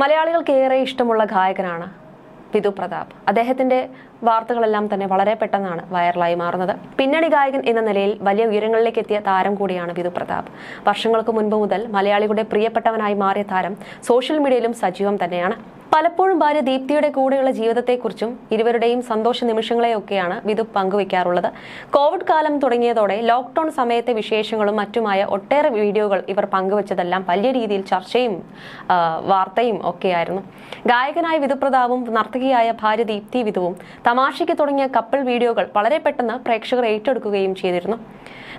മലയാളികൾക്ക് ഏറെ ഇഷ്ടമുള്ള ഗായകനാണ് വിധു പ്രതാപ്. അദ്ദേഹത്തിന്റെ വാർത്തകളെല്ലാം തന്നെ വളരെ പെട്ടെന്നാണ് വൈറലായി മാറുന്നത്. പിന്നണി ഗായകൻ എന്ന നിലയിൽ വലിയ ഉയരങ്ങളിലേക്ക് എത്തിയ താരം കൂടിയാണ് വിധു പ്രതാപ്. വർഷങ്ങൾക്ക് മുൻപ് മുതൽ മലയാളികളുടെ പ്രിയപ്പെട്ടവനായി മാറിയ താരം സോഷ്യൽ മീഡിയയിലും സജീവം തന്നെയാണ്. പലപ്പോഴും ഭാര്യ ദീപ്തിയുടെ കൂടെയുള്ള ജീവിതത്തെക്കുറിച്ചും ഇരുവരുടെയും സന്തോഷ നിമിഷങ്ങളെയൊക്കെയാണ് വിധു പങ്കുവയ്ക്കാറുള്ളത്. കോവിഡ് കാലം തുടങ്ങിയതോടെ ലോക്ക്ഡൌൺ സമയത്തെ വിശേഷങ്ങളും മറ്റുമായ ഒട്ടേറെ വീഡിയോകൾ ഇവർ പങ്കുവച്ചതെല്ലാം വലിയ രീതിയിൽ ചർച്ചയും വാർത്തയും ഒക്കെയായിരുന്നു. ഗായകനായ വിധു പ്രതാപും നർത്തകിയായ ഭാര്യ ദീപ്തി വിധുവും തമാശയ്ക്ക് തുടങ്ങിയ കപ്പിൾ വീഡിയോകൾ വളരെ പെട്ടെന്ന് പ്രേക്ഷകർ ഏറ്റെടുക്കുകയും ചെയ്തിരുന്നു.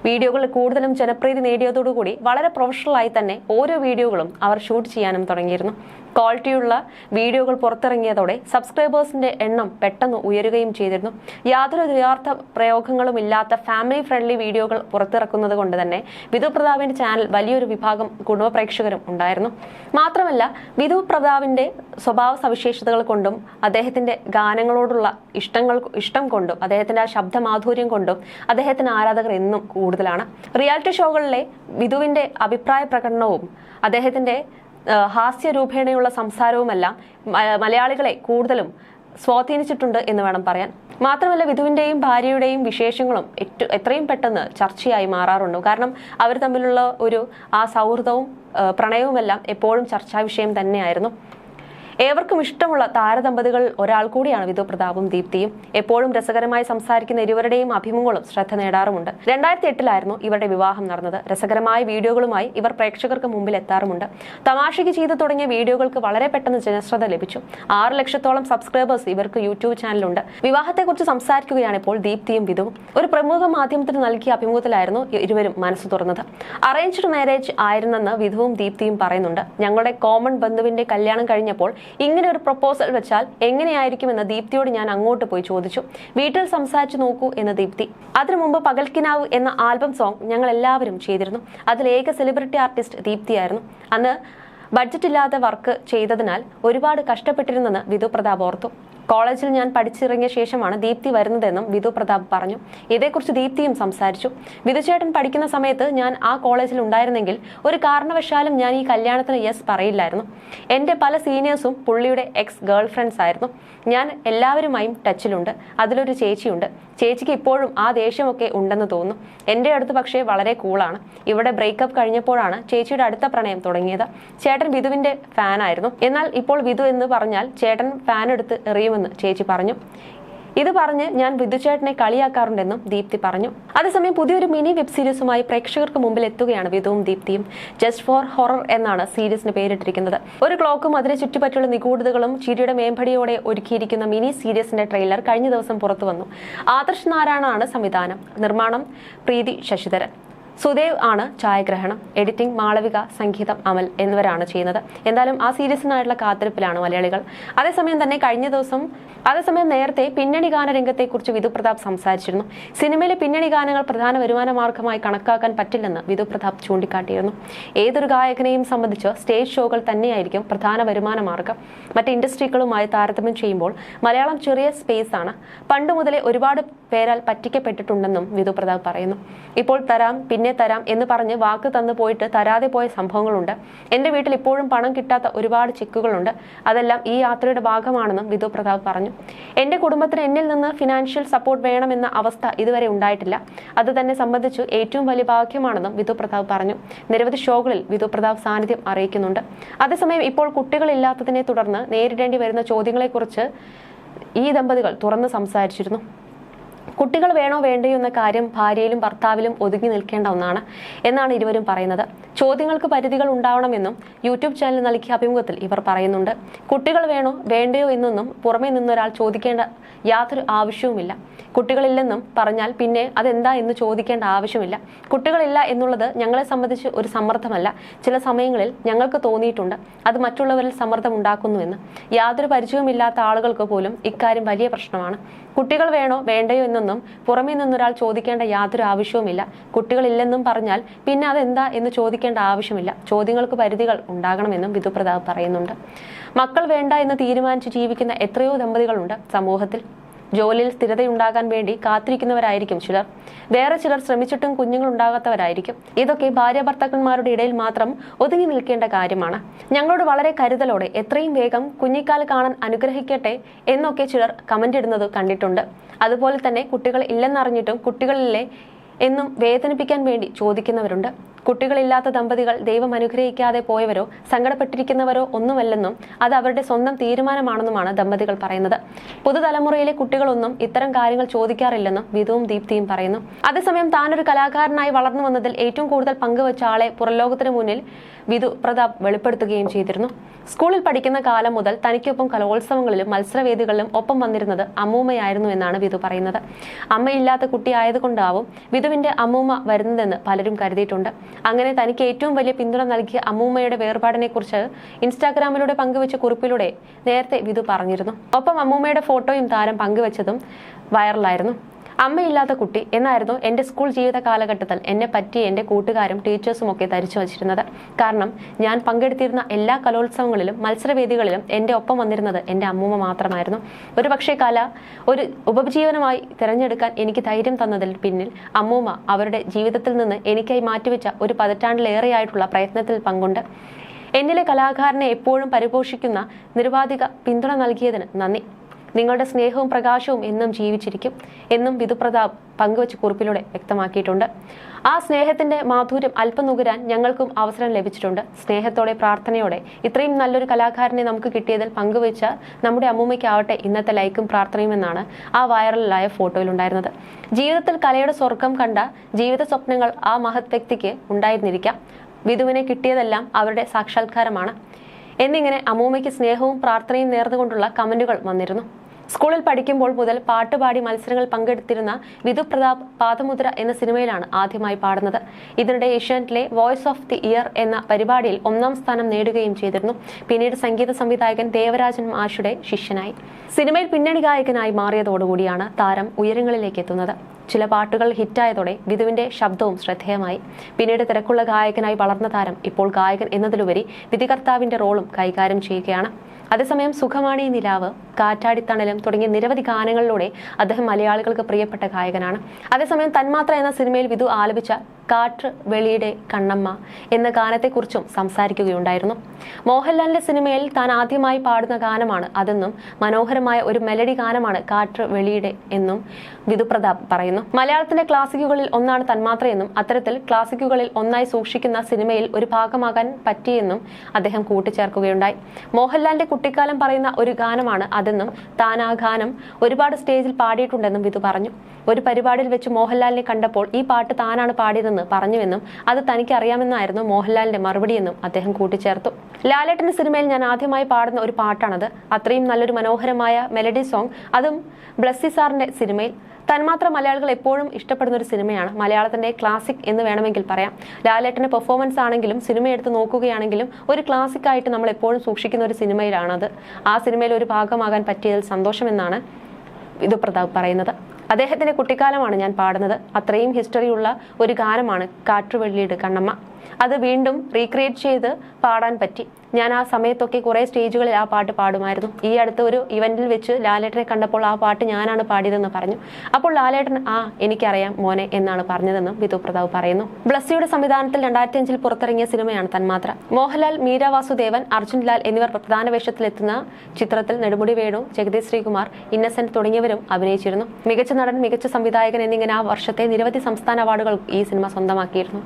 വീഡിയോകൾ കൂടുതലും ജനപ്രീതി നേടിയതോടുകൂടി വളരെ പ്രൊഫഷണലായി തന്നെ ഓരോ വീഡിയോകളും അവർ ഷൂട്ട് ചെയ്യാനും തുടങ്ങിയിരുന്നു. ക്വാളിറ്റിയുള്ള വീഡിയോകൾ പുറത്തിറങ്ങിയതോടെ സബ്സ്ക്രൈബേഴ്സിന്റെ എണ്ണം പെട്ടെന്ന് ഉയരുകയും ചെയ്തിരുന്നു. യാതൊരു യഥാർത്ഥ പ്രയോഗങ്ങളും ഇല്ലാത്ത ഫാമിലി ഫ്രണ്ട്ലി വീഡിയോകൾ പുറത്തിറക്കുന്നത് കൊണ്ട് തന്നെ വിധു പ്രതാപിന്റെ ചാനൽ വലിയൊരു വിഭാഗം കുടുംബ പ്രേക്ഷകരും ഉണ്ടായിരുന്നു. മാത്രമല്ല വിധു പ്രതാപിന്റെ സ്വഭാവ സവിശേഷതകൾ കൊണ്ടും അദ്ദേഹത്തിന്റെ ഗാനങ്ങളോടുള്ള ഇഷ്ടങ്ങൾ ഇഷ്ടം കൊണ്ടും അദ്ദേഹത്തിന്റെ ആ ശബ്ദമാധുര്യം കൊണ്ടും അദ്ദേഹത്തിന് ആരാധകർ എന്നും കൂടുതലാണ്. റിയാലിറ്റി ഷോകളിലെ വിധുവിന്റെ അഭിപ്രായ പ്രകടനവും ഹാസ്യ ഹാസ്യരൂപേണയുള്ള സംസാരവുമെല്ലാം മലയാളികളെ കൂടുതലും സ്വാധീനിച്ചിട്ടുണ്ട് എന്ന് വേണം പറയാൻ. മാത്രമല്ല വിധുവിന്റെയും ഭാര്യയുടെയും വിശേഷങ്ങളും എത്രയും പെട്ടെന്ന് ചർച്ചയായി മാറാറുണ്ട്. കാരണം അവർ തമ്മിലുള്ള ഒരു ആ സൗഹൃദവും പ്രണയവുമെല്ലാം എപ്പോഴും ചർച്ചാ വിഷയം തന്നെയായിരുന്നു. ഏവർക്കും ഇഷ്ടമുള്ള താരദമ്പതികൾ ഒരാൾ കൂടിയാണ് വിധു പ്രതാപും ദീപ്തിയും. എപ്പോഴും രസകരമായി സംസാരിക്കുന്ന ഇരുവരുടെയും അഭിമുഖങ്ങളും ശ്രദ്ധ നേടാറുമുണ്ട്. രണ്ടായിരത്തി എട്ടിലായിരുന്നു ഇവരുടെ വിവാഹം നടന്നത്. രസകരമായ വീഡിയോകളുമായി ഇവർ പ്രേക്ഷകർക്ക് മുമ്പിൽ എത്താറുമുണ്ട്. തമാശയ്ക്ക് ചെയ്തു തുടങ്ങിയ വീഡിയോകൾക്ക് വളരെ പെട്ടെന്ന് ജനശ്രദ്ധ ലഭിച്ചു. ആറ് ലക്ഷത്തോളം സബ്സ്ക്രൈബേഴ്സ് ഇവർക്ക് യൂട്യൂബ് ചാനലുണ്ട് വിവാഹത്തെക്കുറിച്ച് സംസാരിക്കുകയാണ് ഇപ്പോൾ ദീപ്തിയും വിധുവും. ഒരു പ്രമുഖ മാധ്യമത്തിന് നൽകിയ അഭിമുഖത്തിലായിരുന്നു ഇരുവരും മനസ്സ് തുറന്നത്. അറേഞ്ച്ഡ് മാരേജ് ആയിരുന്നെന്ന് വിധുവും ദീപ്തിയും പറയുന്നുണ്ട്. ഞങ്ങളുടെ കോമൺ ബന്ധുവിന്റെ കല്യാണം കഴിഞ്ഞപ്പോൾ ഇങ്ങനെ ഒരു പ്രപ്പോസൽ വെച്ചാൽ എങ്ങനെയായിരിക്കും എന്ന് ദീപ്തിയോട് ഞാൻ അങ്ങോട്ട് പോയി ചോദിച്ചു. വീട്ടിൽ സംസാരിച്ചു നോക്കൂ എന്ന് ദീപ്തി. അതിനു മുമ്പ് പകൽക്കിനാവ് എന്ന ആൽബം സോങ് ഞങ്ങൾ എല്ലാവരും ചെയ്തിരുന്നു. അതിൽ ഏക സെലിബ്രിറ്റി ആർട്ടിസ്റ്റ് ദീപ്തിയായിരുന്നു. അന്ന് ബഡ്ജറ്റ് ഇല്ലാതെ വർക്ക് ചെയ്തതിനാൽ ഒരുപാട് കഷ്ടപ്പെട്ടിരുന്നെന്ന് വിധു പ്രതാപ് ഓർത്തു. കോളേജിൽ ഞാൻ പഠിച്ചിറങ്ങിയ ശേഷമാണ് ദീപ്തി വരുന്നതെന്നും വിധു പ്രതാപ് പറഞ്ഞു. ഇതേക്കുറിച്ച് ദീപ്തിയും സംസാരിച്ചു. വിധുചേട്ടൻ പഠിക്കുന്ന സമയത്ത് ഞാൻ ആ കോളേജിൽ ഉണ്ടായിരുന്നെങ്കിൽ ഒരു കാരണവശാലും ഞാൻ ഈ കല്യാണത്തിന് യെസ് പറയില്ലായിരുന്നു. എന്റെ പല സീനിയേഴ്സും പുള്ളിയുടെ എക്സ് ഗേൾ ഫ്രണ്ട്സ് ആയിരുന്നു. ഞാൻ എല്ലാവരുമായും ടച്ചിലുണ്ട്. അതിലൊരു ചേച്ചിയുണ്ട്. ചേച്ചിക്ക് ഇപ്പോഴും ആ ദേഷ്യമൊക്കെ ഉണ്ടെന്ന് തോന്നുന്നു. എന്റെ അടുത്ത് പക്ഷേ വളരെ കൂളാണ്. ഇവിടെ ബ്രേക്കപ്പ് കഴിഞ്ഞപ്പോഴാണ് ചേച്ചിയുടെ അടുത്ത പ്രണയം തുടങ്ങിയത്. ചേട്ടൻ വിധുവിന്റെ ഫാനായിരുന്നു എന്നാൽ ഇപ്പോൾ വിധു എന്ന് പറഞ്ഞാൽ ചേട്ടൻ ഫാൻ എടുത്ത് എറിയുമെന്ന് ചേച്ചി പറഞ്ഞു. ഇത് പറഞ്ഞ് ഞാൻ വിധുചേട്ടനെ കളിയാക്കാറുണ്ടെന്നും ദീപ്തി പറഞ്ഞു. അതേസമയം പുതിയൊരു മിനി വെബ് സീരീസുമായി പ്രേക്ഷകർക്ക് മുമ്പിൽ എത്തുകയാണ് വിധുവും ദീപ്തിയും. ജസ്റ്റ് ഫോർ ഹൊറർ എന്നാണ് സീരീസിന് പേരിട്ടിരിക്കുന്നത്. ഒരു ക്ലോക്കും അതിനെ ചുറ്റിപ്പറ്റിയുള്ള നിഗൂഢതകളും ചിരിയുടെ മേമ്പടിയോടെ ഒരുക്കിയിരിക്കുന്ന മിനി സീരീസിന്റെ ട്രെയിലർ കഴിഞ്ഞ ദിവസം പുറത്തു വന്നു. ആദർശ് നാരായണാണ് സംവിധാനം. നിർമ്മാണം പ്രീതി ശശിധരൻ. സുദേവ് ആണ് ഛായാഗ്രഹണം എഡിറ്റിംഗ് മാളവിക സംഗീതം അമൽ എന്നിവരാണ് ചെയ്യുന്നത്. എന്തായാലും ആ സീരീസിനായിട്ടുള്ള കാത്തിരിപ്പിലാണ് മലയാളികൾ. അതേസമയം തന്നെ കഴിഞ്ഞ ദിവസം അതേസമയം നേരത്തെ പിന്നണി ഗാന രംഗത്തെക്കുറിച്ച് വിധു പ്രതാപ് സംസാരിച്ചിരുന്നു. സിനിമയിലെ പിന്നണി ഗാനങ്ങൾ പ്രധാന വരുമാന മാർഗമായി കണക്കാക്കാൻ പറ്റില്ലെന്ന് വിധു പ്രതാപ് ചൂണ്ടിക്കാട്ടിയിരുന്നു. ഏതൊരു ഗായകനെയും സംബന്ധിച്ച് സ്റ്റേജ് ഷോകൾ തന്നെയായിരിക്കും പ്രധാന വരുമാന മാർഗം. മറ്റ് ഇൻഡസ്ട്രികളുമായി താരതമ്യം ചെയ്യുമ്പോൾ മലയാളം ചെറിയ സ്പേസ് ആണ് പണ്ട് മുതലേ ഒരുപാട് പേരാൽ പറ്റിക്കപ്പെട്ടിട്ടുണ്ടെന്നും വിധു പ്രതാപ് പറയുന്നു. ഇപ്പോൾ തരാം പിന്നെ തരാം എന്ന് പറഞ്ഞ് വാക്ക് തന്നു പോയിട്ട് തരാതെ പോയ സംഭവങ്ങളുണ്ട്. എന്റെ വീട്ടിൽ ഇപ്പോഴും പണം കിട്ടാത്ത ഒരുപാട് ചെക്കുകളുണ്ട്. അതെല്ലാം ഈ യാത്രയുടെ ഭാഗമാണെന്നും വിധു പ്രതാപ് പറഞ്ഞു. എന്റെ കുടുംബത്തിന് എന്നിൽ നിന്ന് ഫിനാൻഷ്യൽ സപ്പോർട്ട് വേണമെന്ന അവസ്ഥ ഇതുവരെ ഉണ്ടായിട്ടില്ല. അത് തന്നെ സംബന്ധിച്ചു ഏറ്റവും വലിയ ഭാഗ്യമാണെന്നും വിധു പ്രതാപ് പറഞ്ഞു. നിരവധി ഷോകളിൽ വിധു പ്രതാപ് സാന്നിധ്യം അറിയിക്കുന്നുണ്ട്. അതേസമയം ഇപ്പോൾ കുട്ടികളില്ലാത്തതിനെ തുടർന്ന് നേരിടേണ്ടി വരുന്ന ചോദ്യങ്ങളെക്കുറിച്ച് ഈ ദമ്പതികൾ തുറന്ന് സംസാരിച്ചിരുന്നു. കുട്ടികൾ വേണോ വേണ്ടയോ എന്ന കാര്യം ഭാര്യയിലും ഭർത്താവിലും ഒതുങ്ങി നിൽക്കേണ്ട ഒന്നാണ് എന്നാണ് ഇരുവരും പറയുന്നത്. ചോദ്യങ്ങൾക്ക് പരിധികൾ ഉണ്ടാവണമെന്നും യൂട്യൂബ് ചാനൽ നൽകിയ അഭിമുഖത്തിൽ ഇവർ പറയുന്നുണ്ട്. കുട്ടികൾ വേണോ വേണ്ടയോ എന്നൊന്നും പുറമേ നിന്നൊരാൾ ചോദിക്കേണ്ട യാതൊരു ആവശ്യവുമില്ല. കുട്ടികളില്ലെന്നും പറഞ്ഞാൽ പിന്നെ അതെന്താ എന്ന് ചോദിക്കേണ്ട ആവശ്യമില്ല. കുട്ടികളില്ല എന്നുള്ളത് ഞങ്ങളെ സംബന്ധിച്ച് ഒരു സമ്മർദ്ദമല്ല. ചില സമയങ്ങളിൽ ഞങ്ങൾക്ക് തോന്നിയിട്ടുണ്ട്. അത് മറ്റുള്ളവരിൽ സമ്മർദ്ദം ഉണ്ടാക്കുന്നുവെന്ന് യാതൊരു പരിചയവുമില്ലാത്ത ആളുകൾക്ക് പോലും ഇക്കാര്യം വലിയ പ്രശ്നമാണ്. കുട്ടികൾ വേണോ വേണ്ടയോ എന്നൊന്നും പുറമേ നിന്നൊരാൾ ചോദിക്കേണ്ട യാതൊരു ആവശ്യവുമില്ല. കുട്ടികളില്ലെന്നും പറഞ്ഞാൽ പിന്നെ അതെന്താ എന്ന് ചോദിക്കേണ്ട ആവശ്യമില്ല. ചോദ്യങ്ങൾക്ക് പരിധികൾ ഉണ്ടാകണമെന്നും വിധു പ്രതാപ് പറയുന്നുണ്ട്. മക്കൾ വേണ്ട എന്ന് തീരുമാനിച്ച് ജീവിക്കുന്ന എത്രയോ ദമ്പതികളുണ്ട് സമൂഹത്തിൽ. ജോലിയിൽ സ്ഥിരതയുണ്ടാകാൻ വേണ്ടി കാത്തിരിക്കുന്നവരായിരിക്കും ചിലർ. വേറെ ചിലർ ശ്രമിച്ചിട്ടും കുഞ്ഞുങ്ങൾ ഉണ്ടാകാത്തവരായിരിക്കും ഇതൊക്കെ ഭാര്യ ഭർത്താക്കന്മാരുടെ ഇടയിൽ മാത്രം ഒതുങ്ങി നിൽക്കേണ്ട കാര്യമാണ്. ഞങ്ങളോട് വളരെ കരുതലോടെ എത്രയും വേഗം കുഞ്ഞിക്കാൽ കാണാൻ അനുഗ്രഹിക്കട്ടെ എന്നൊക്കെ ചിലർ കമന്റ് ഇടുന്നത് കണ്ടിട്ടുണ്ട്. അതുപോലെ തന്നെ കുട്ടികൾ ഇല്ലെന്നറിഞ്ഞിട്ടും കുട്ടികളിലെ എന്നും വേദനിപ്പിക്കാൻ വേണ്ടി ചോദിക്കുന്നവരുണ്ട്. കുട്ടികളില്ലാത്ത ദമ്പതികൾ ദൈവം അനുഗ്രഹിക്കാതെ പോയവരോ സങ്കടപ്പെട്ടിരിക്കുന്നവരോ ഒന്നുമല്ലെന്നും അത് അവരുടെ സ്വന്തം തീരുമാനമാണെന്നുമാണ് ദമ്പതികൾ പറയുന്നത്. പുതുതലമുറയിലെ കുട്ടികളൊന്നും ഇത്തരം കാര്യങ്ങൾ ചോദിക്കാറില്ലെന്നും വിധുവും ദീപ്തിയും പറയുന്നു. അതേസമയം താനൊരു കലാകാരനായി വളർന്നു വന്നതിൽ ഏറ്റവും കൂടുതൽ പങ്കുവച്ച ആളെ പുറലോകത്തിന് മുന്നിൽ വിധു പ്രതാപ് വെളിപ്പെടുത്തുകയും ചെയ്തിരുന്നു. സ്കൂളിൽ പഠിക്കുന്ന കാലം മുതൽ തനിക്കൊപ്പം കലോത്സവങ്ങളിലും മത്സരവേദികളിലും ഒപ്പം വന്നിരുന്നത് അമ്മൂമ്മയായിരുന്നു എന്നാണ് വിധു പറയുന്നത്. അമ്മയില്ലാത്ത കുട്ടിയായതുകൊണ്ടാവും വിധുവിന്റെ അമ്മൂമ്മ വരുന്നതെന്ന് പലരും കരുതിയിട്ടുണ്ട്. അങ്ങനെ തനിക്ക് ഏറ്റവും വലിയ പിന്തുണ നൽകിയ അമ്മൂമ്മയുടെ വേർപാടിനെ കുറിച്ച് ഇൻസ്റ്റാഗ്രാമിലൂടെ പങ്കുവച്ച കുറിപ്പിലൂടെ നേരത്തെ വിധു പറഞ്ഞിരുന്നു. ഒപ്പം അമ്മൂമ്മയുടെ ഫോട്ടോയും താരം പങ്കുവച്ചതും വൈറലായിരുന്നു. അമ്മയില്ലാത്ത കുട്ടി എന്നായിരുന്നു എന്റെ സ്കൂൾ ജീവിത കാലഘട്ടത്തിൽ എന്നെ പറ്റി എന്റെ കൂട്ടുകാരും ടീച്ചേഴ്സും ഒക്കെ ധരിച്ചു വച്ചിരുന്നത്. കാരണം ഞാൻ പങ്കെടുത്തിരുന്ന എല്ലാ കലോത്സവങ്ങളിലും മത്സരവേദികളിലും എന്റെ ഒപ്പം വന്നിരുന്നത് എന്റെ അമ്മൂമ്മ മാത്രമായിരുന്നു. ഒരു പക്ഷേ കല ഒരു ഉപജീവനമായി തിരഞ്ഞെടുക്കാൻ എനിക്ക് ധൈര്യം തന്നതിൽ പിന്നിൽ അമ്മൂമ്മ അവരുടെ ജീവിതത്തിൽ നിന്ന് എനിക്കായി മാറ്റിവെച്ച ഒരു പതിറ്റാണ്ടിലേറെയായിട്ടുള്ള പ്രയത്നത്തിൽ പങ്കുണ്ട്. എന്നിലെ കലാകാരനെ എപ്പോഴും പരിപോഷിക്കുന്ന നിരുപാധിക പിന്തുണ നൽകിയതിന് നന്ദി. നിങ്ങളുടെ സ്നേഹവും പ്രകാശവും എന്നും ജീവിച്ചിരിക്കും എന്നും വിധുപ്രതാപ് പങ്കുവച്ച കുറിപ്പിലൂടെ വ്യക്തമാക്കിയിട്ടുണ്ട്. ആ സ്നേഹത്തിന്റെ മാധുര്യം അല്പം നുകരാൻ ഞങ്ങൾക്കും അവസരം ലഭിച്ചിട്ടുണ്ട്. സ്നേഹത്തോടെ പ്രാർത്ഥനയോടെ ഇത്രയും നല്ലൊരു കലാകാരനെ നമുക്ക് കിട്ടിയതിൽ പങ്കുവച്ച നമ്മുടെ അമ്മൂമ്മയ്ക്കാവട്ടെ ഇന്നത്തെ ലൈക്കും പ്രാർത്ഥനയും എന്നാണ് ആ വൈറലായ ഫോട്ടോയിലുണ്ടായിരുന്നത്. ജീവിതത്തിൽ കലയുടെ സ്വർഗം കണ്ട ജീവിത സ്വപ്നങ്ങൾ ആ മഹത് വ്യക്തിക്ക് ഉണ്ടായിരുന്നിരിക്കാം. വിധുവിനെ കിട്ടിയതെല്ലാം അവരുടെ സാക്ഷാത്കാരമാണ്. എന്നിങ്ങനെ അമ്മൂമ്മയ്ക്ക് സ്നേഹവും പ്രാർത്ഥനയും നേർന്നുകൊണ്ടുള്ള കമന്റുകൾ വന്നിരുന്നു. സ്കൂളിൽ പഠിക്കുമ്പോൾ മുതൽ പാട്ടുപാടി മത്സരങ്ങൾ പങ്കെടുത്തിരുന്ന വിധു പ്രതാപ് പാദമുദ്ര എന്ന സിനിമയിലാണ് ആദ്യമായി പാടുന്നത്. ഇതിനിടെ ഏഷ്യാനെറ്റിലെ വോയിസ് ഓഫ് ദി ഇയർ എന്ന പരിപാടിയിൽ ഒന്നാം സ്ഥാനം നേടുകയും ചെയ്തിരുന്നു. പിന്നീട് സംഗീത സംവിധായകൻ ദേവരാജൻ മാഷുടെ ശിഷ്യനായി. സിനിമയിൽ പിന്നണി ഗായകനായി മാറിയതോടുകൂടിയാണ് താരം ഉയരങ്ങളിലേക്ക് എത്തുന്നത്. ചില പാട്ടുകൾ ഹിറ്റായതോടെ വിധുവിന്റെ ശബ്ദവും ശ്രദ്ധേയമായി. പിന്നീട് തിരക്കുള്ള ഗായകനായി വളർന്ന താരം ഇപ്പോൾ ഗായകൻ എന്നതിലുപരി വിധികർത്താവിന്റെ റോളും കൈകാര്യം ചെയ്യുകയാണ്. അതേസമയം സുഖമാണി നിലാവ് കാറ്റാടിത്തണലും തുടങ്ങിയ നിരവധി ഗാനങ്ങളിലൂടെ അദ്ദേഹം മലയാളികൾക്ക് പ്രിയപ്പെട്ട ഗായകനാണ്. അതേസമയം തന്മാത്ര എന്ന സിനിമയിൽ വിധു ആലപിച്ച കാറ്റ് വെളിയുടെ കണ്ണമ്മ എന്ന ഗാനത്തെക്കുറിച്ചും സംസാരിക്കുകയുണ്ടായിരുന്നു. മോഹൻലാലിന്റെ സിനിമയിൽ താൻ ആദ്യമായി പാടുന്ന ഗാനമാണ് അതെന്നും മനോഹരമായ ഒരു മെലഡി ഗാനമാണ് കാറ്റ് വെളിയുടെ എന്നും വിധുപ്രതാപ് പറയുന്നു. മലയാളത്തിന്റെ ക്ലാസിക്കുകളിൽ ഒന്നാണ് തന്മാത്രയെന്നും അത്തരത്തിൽ ക്ലാസിക്കുകളിൽ ഒന്നായി സൂക്ഷിക്കുന്ന സിനിമയിൽ ഒരു ഭാഗമാകാൻ പറ്റിയെന്നും അദ്ദേഹം കൂട്ടിച്ചേർക്കുകയുണ്ടായി. മോഹൻലാലിന്റെ കുട്ടിക്കാലം പറയുന്ന ഒരു ഗാനമാണ് അതെന്നും താൻ ആ ഗാനം ഒരുപാട് സ്റ്റേജിൽ പാടിയിട്ടുണ്ടെന്നും വിധു പറഞ്ഞു. ഒരു പരിപാടിയിൽ വെച്ച് മോഹൻലാലിനെ കണ്ടപ്പോൾ ഈ പാട്ട് താനാണ് പാടിയതെന്ന് പറഞ്ഞുവെന്നും അത് തനിക്ക് അറിയാമെന്നായിരുന്നു മോഹൻലാലിന്റെ മറുപടിയെന്നും അദ്ദേഹം കൂട്ടിച്ചേർത്തു. ലാലേട്ടന്റെ സിനിമയിൽ ഞാൻ ആദ്യമായി പാടുന്ന ഒരു പാട്ടാണത്. അത്രയും നല്ലൊരു മനോഹരമായ മെലഡി സോങ് അതും ബ്ലസ്സി സാറിന്റെ സിനിമയിൽ. തന്മാത്ര മലയാളികൾ എപ്പോഴും ഇഷ്ടപ്പെടുന്ന ഒരു സിനിമയാണ്. മലയാളത്തിന്റെ ക്ലാസിക് എന്ന് വേണമെങ്കിൽ പറയാം. ലാലേട്ടന്റെ പെർഫോമൻസ് ആണെങ്കിലും സിനിമ എടുത്ത് നോക്കുകയാണെങ്കിലും ഒരു ക്ലാസിക് ആയിട്ട് നമ്മൾ എപ്പോഴും സൂക്ഷിക്കുന്ന ഒരു സിനിമയിലാണത്. ആ സിനിമയിൽ ഒരു ഭാഗമാകാൻ പറ്റിയതിൽ സന്തോഷമെന്നാണ് ഇത് പ്രതാപ് പറയുന്നത്. അദ്ദേഹത്തിന്റെ കുട്ടിക്കാലമാണ് ഞാൻ പാടുന്നത്. അത്രയും ഹിസ്റ്ററിയുള്ള ഒരു ഗാനമാണ് കാറ്റുവെള്ളിയുടെ കണ്ണമ്മ. അത് വീണ്ടും റീക്രിയേറ്റ് ചെയ്ത് പാടാൻ പറ്റി. ഞാൻ ആ സമയത്തൊക്കെ കുറേ സ്റ്റേജുകളിൽ ആ പാട്ട് പാടുമായിരുന്നു. ഈ അടുത്ത ഒരു ഇവന്റിൽ വെച്ച് ലാലേട്ടനെ കണ്ടപ്പോൾ ആ പാട്ട് ഞാനാണ് പാടിയതെന്ന് പറഞ്ഞു. അപ്പോൾ ലാലേട്ടൻ ആ എനിക്കറിയാം മോനെ എന്നാണ് പറഞ്ഞതെന്നും വിധു പ്രതാവ് പറയുന്നു. ബ്ലസ്സിയുടെ സംവിധാനത്തിൽ രണ്ടായിരത്തി അഞ്ചിൽ പുറത്തിറങ്ങിയ സിനിമയാണ് തന്മാത്ര. മോഹൻലാൽ മീര വാസുദേവൻ അർജുൻ ലാൽ എന്നിവർ പ്രധാന വേഷത്തിലെത്തുന്ന ചിത്രത്തിൽ നെടുമുടി വേണു ജഗദീഷ് ശ്രീകുമാർ ഇന്നസെന്റ് തുടങ്ങിയവരും അഭിനയിച്ചിരുന്നു. മികച്ച നടൻ മികച്ച സംവിധായകൻ എന്നിങ്ങനെ ആ വർഷത്തെ നിരവധി സംസ്ഥാന അവാർഡുകൾ ഈ സിനിമ സ്വന്തമാക്കിയിരുന്നു.